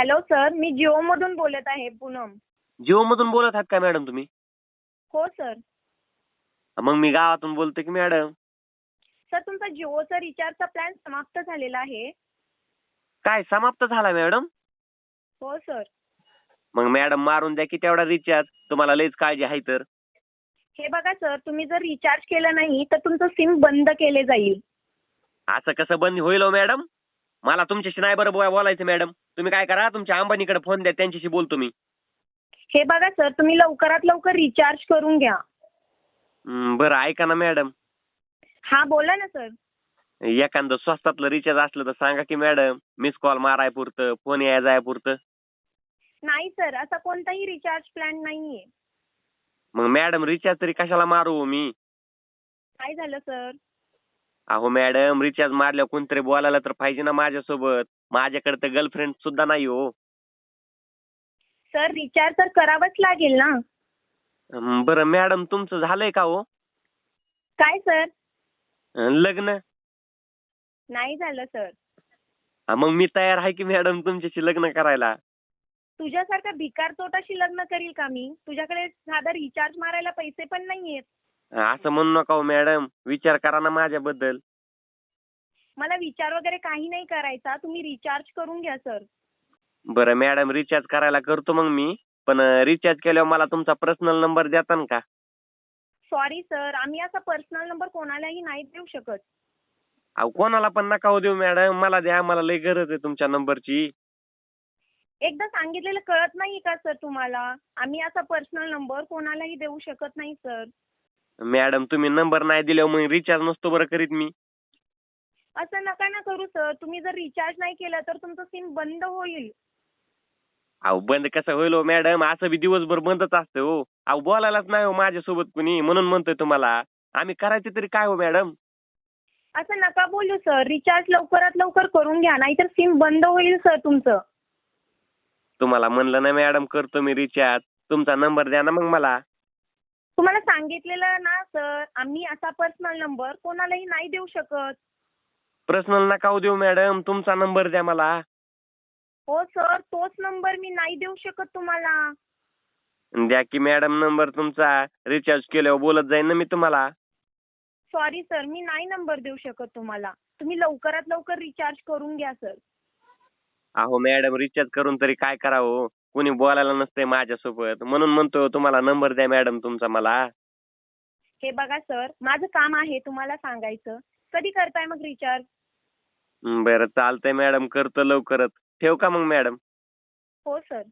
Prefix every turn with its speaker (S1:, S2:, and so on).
S1: Hello sir मी जिओ मधून बोलत आहे पूनम.
S2: जिओ मधून बोलत आहात का मॅडम तुम्ही?
S1: हो सर.
S2: मग मी गावातून बोलतो की मॅडम.
S1: सर तुमचा जिओचा रिचार्जचा प्लॅन समाप्त झालेला आहे.
S2: काय समाप्त झाला मॅडम?
S1: हो सर.
S2: मग मॅडम मारून द्या की तेवढा रिचार्ज. तुम्हाला लईच काळजी आहे तर.
S1: हे बघा सर तुम्ही जर रिचार्ज केलं नाही तर तुमचं सिम बंद केले जाईल.
S2: असं कसं बंद होईल हो मॅडम? मला तुमच्याशी नाही बरं बोला- बोलायचं मॅडम. तुम्ही काय करा तुमच्या अंबानीकडे फोन द्या त्यांच्याशी बोलतो मी.
S1: हे बघा सर तुम्ही लवकरात लवकर रिचार्ज करून घ्या.
S2: बरं ऐका ना मॅडम
S1: हा बोला ना सर
S2: एखादं स्वस्तातलं रिचार्ज असलं तर सांगा की मॅडम मिस कॉल माराय पुरतं फोन याय जाय पुरतं
S1: नाही सर असा कोणताही रिचार्ज प्लॅन नाहीये.
S2: मग मॅडम रिचार्ज तरी कशाला मारू हो मी?
S1: काय झालं सर
S2: अहो मॅडम रिचार्ज मारल्यावर कोणतरी बोलायला तर पाहिजे ना माझ्यासोबत. माझ्याकडे तर गर्लफ्रेंड सुद्धा नाही हो.
S1: सर रिचार्ज तर करावंच लागेल ना.
S2: बरं मॅडम तुमचं झालंय का हो?
S1: काय सर
S2: अं, लग्न?
S1: नाही झालं सर
S2: हा, मग मी तयार आहे की मॅडम तुमच्याशी लग्न करायला?
S1: तुझ्यासारख्या भिकार तोटाशी लग्न करील का मी? तुझ्याकडे साधा रिचार्ज मारायला पैसे पण नाहीयेत.
S2: असं म्हणू नका हो मॅडम विचार करा ना माझ्याबद्दल.
S1: मला विचार वगैरे काही नाही करायचा. तुम्ही रिचार्ज करून घ्या सर
S2: बरं मॅडम रिचार्ज करायला करतो मग मी. पण रिचार्ज केल्यावर मला तुमचा पर्सनल नंबर देता ना का?
S1: सॉरी सर आम्ही असा पर्सनल नंबर कोणालाही नाही देऊ शकत.
S2: अहो कोणाला पण नका हो देऊ मॅडम मला द्या. मला लई गरज आहे तुमच्या नंबरची
S1: एकदा सांगितलेलं कळत नाही का सर तुम्हाला? आम्ही असा पर्सनल नंबर कोणालाही देऊ शकत नाही सर
S2: मॅडम तुम्ही नंबर नाही दिल्यावर मग रिचार्ज नसतो बरं करीत मी.
S1: असं नका ना करू सर तुम्ही जर रिचार्ज नाही केलं तर तुमचं सिम बंद होईल.
S2: अहो बंद कसं होईल हो मॅडम असं बी दिवसभर बंदच असतं हो. अहो बोलायलाच नाही हो माझ्यासोबत कुणी म्हणून म्हणतोय तुम्हाला. आम्ही करायचे तरी काय हो मॅडम
S1: असं नका बोलू सर रिचार्ज लवकरात लवकर करून घ्या नाहीतर सिम बंद होईल सर तुमचं.
S2: तुम्हाला म्हणलं ना मॅडम करतो मी रिचार्ज तुमचा नंबर द्या ना मग मला.
S1: तुम्हाला सांगितलेलं ना सर आम्ही असा पर्सनल नंबर कोणालाही नाही देऊ शकत.
S2: पर्सनल नका देऊ मॅडम तुमचा नंबर द्या मला.
S1: हो सर तोच नंबर मी नाही देऊ शकत तुम्हाला.
S2: द्या की मॅडम नंबर तुमचा. रिचार्ज केल्यावर बोलत जाईन ना मी तुम्हाला.
S1: सॉरी सर मी नाही नंबर देऊ शकत तुम्हाला. तुम्ही लवकरात लवकर रिचार्ज करून घ्या सर
S2: अहो मॅडम रिचार्ज करून तरी काय करावं? कुणी बोलायला नसतंय माझ्यासोबत. म्हणून म्हणतो तुम्हाला नंबर द्या मॅडम तुमचा मला.
S1: हे बघा सर माझं काम आहे तुम्हाला सांगायचं. कधी करताय मग रिचार्ज
S2: बरं चालतंय मॅडम करतो लवकरच. ठेव का मग मॅडम?
S1: हो सर.